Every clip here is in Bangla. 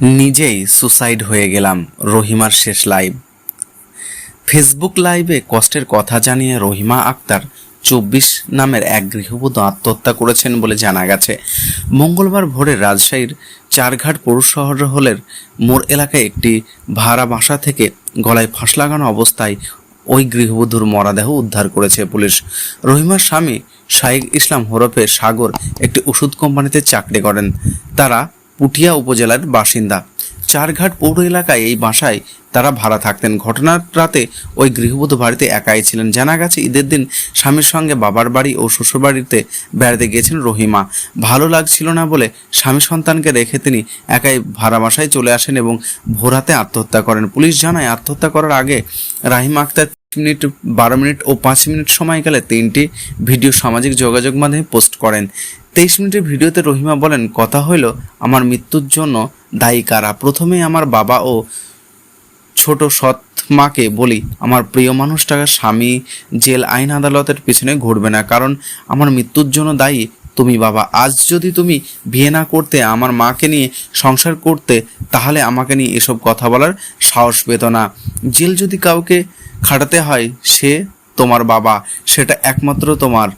নিজেই সুসাইড হয়ে গেলাম রহিমার শেষ লাইভ ফেসবুক লাইভে কষ্টের কথা জানিয়ে রহিমা আক্তার চব্বিশ নামের এক গৃহবধূ আত্মহত্যা করেছেন বলে জানা গেছে। মঙ্গলবার ভোরে রাজশাহীর চারঘাট পৌর শহরের মোড় এলাকায় একটি ভাড়া বাসা থেকে গলায় ফাঁস লাগানো অবস্থায় ওই গৃহবধূর মরাদেহ উদ্ধার করেছে পুলিশ। রহিমার স্বামী শাইক ইসলাম হরফে সাগর একটি ওষুধ কোম্পানিতে চাকরি করেন। তারা পুঠিয়া উপজেলার বাসিন্দা। চারঘাট পৌর এলাকায় এই বাসায় তারা ভাড়া থাকতেন। ঘটনার রাতে ওই গৃহবধূ বাড়িতে একাই ছিলেন। জানা গেছে, ঈদের দিন স্বামীর সঙ্গে বাবার বাড়ি ও শ্বশুরবাড়িতে বেড়াতে গিয়েছেন রহিমা। ভালো লাগছিল না বলে স্বামী সন্তানকে রেখে তিনি একাই ভাড়া বাসায় চলে আসেন এবং ভোরাতে আত্মহত্যা করেন। পুলিশ জানায়, আত্মহত্যা করার আগে রাহিমা আক্তার মিনিট, বারো মিনিট ও পাঁচ মিনিট সময়কালে তিনটি ভিডিও সামাজিক যোগাযোগ মাধ্যমে পোস্ট করেন। তেইশ মিনিটের ভিডিওতে রহিমা বলেন, কথা হইল, আমার মৃত্যুর জন্য দায়ী কারা প্রথমে আমার বাবা ও ছোট সৎ মাকে বলি, আমার প্রিয় মানুষটাকে স্বামী জেল আইন আদালতের পিছনে ঘুরবে না, কারণ আমার মৃত্যুর জন্য দায়ী। তুমি বাবা, আজ যদি তুমি বিয়ে না করতে আমার মাকে নিয়ে সংসার করতে, তাহলে আমাকে নিয়ে এসব কথা বলার সাহস পেত না। জেল যদি কাউকে খাটাতে হয়, সে তোমার বাবা, সেটা একমাত্র তোমার।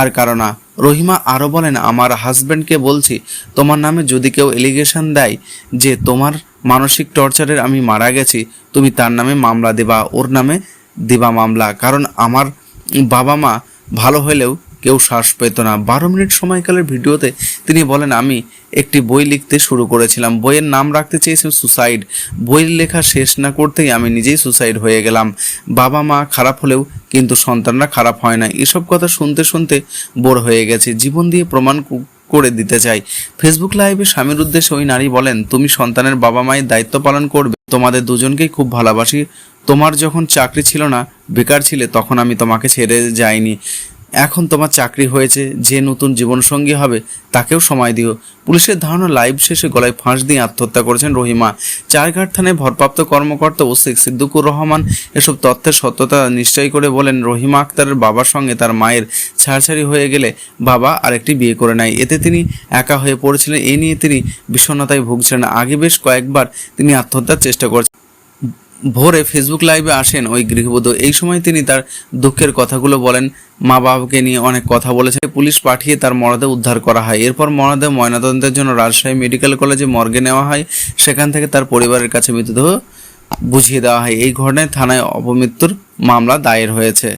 আর কারণ রহিমা আরও বলেন, আমার হাজব্যান্ডকে বলছি, তোমার নামে যদি কেউ এলিগেশন দেয় যে তোমার মানসিক টর্চারের আমি মারা গেছি, তুমি তার নামে মামলা দেবা, ওর নামে দিবা মামলা। কারণ আমার বাবা মা ভালো হলেও কেউ শ্বাস পেত না। বারো মিনিট সময়কালের ভিডিওতে তিনি বলেন, আমি একটি বই লিখতে শুরু করেছিলাম। বইয়ের নাম রাখতে চেয়েছিলাম সুসাইড। বইয়ের লেখা শেষ না করতেই আমি নিজেই সুসাইড হয়ে গেলাম। বাবা মা খারাপ হলেও কিন্তু সন্তানরা খারাপ হয় না। এসব কথা শুনতে শুনতে বোর হয়ে গেছে। জীবন দিয়ে প্রমাণ করে দিতে চাই। ফেসবুক লাইভে স্বামীর উদ্দেশ্যে ওই নারী বলেন, তুমি সন্তানের বাবা মায়ের দায়িত্ব পালন করবে। তোমাদের দুজনকেই খুব ভালোবাসি। তোমার যখন চাকরি ছিল না, বেকার ছিলে, তখন আমি তোমাকে ছেড়ে যাইনি। এখন তোমার চাকরি হয়েছে, যে নতুন জীবনসঙ্গী হবে, তাকেও সময় দিও। পুলিশের ধারণা, লাইভ শেষে গলায় ফাঁস দিয়ে আত্মহত্যা করেছেন রহিমা। চারঘাট থানায় ভরপ্রাপ্ত কর্মকর্তা ও ওসিক সিদ্দিকুর রহমান এসব তথ্যের সত্যতা নিশ্চয় করে বলেন, রহিমা আক্তারের বাবার সঙ্গে তার মায়ের ছাড়ছাড়ি হয়ে গেলে বাবা আরেকটি বিয়ে করে নেয়। এতে তিনি একা হয়ে পড়েছিলেন, এ নিয়ে তিনি বিষণ্ণতায় ভুগছিলেন। আগে বেশ কয়েকবার তিনি আত্মহত্যার চেষ্টা করেছেন। ভোরে ফেসবুক লাইভে আসেন ওই গৃহবধূ। এই সময় তিনি তার দুঃখের কথাগুলো বলেন। মা বাবাকে নিয়ে অনেক কথা বলেছে। পুলিশ পাঠিয়ে তার মরদেহ উদ্ধার করা হয়। এরপর মরদেহ ময়নাতদন্তের জন্য রাজশাহী মেডিকেল কলেজে মর্গে নেওয়া হয়। সেখান থেকে তার পরিবারের কাছে মৃতদেহ বুঝিয়ে দেওয়া হয়। এই ঘটনায় থানায় অপমৃত্যুর মামলা দায়ের হয়েছে।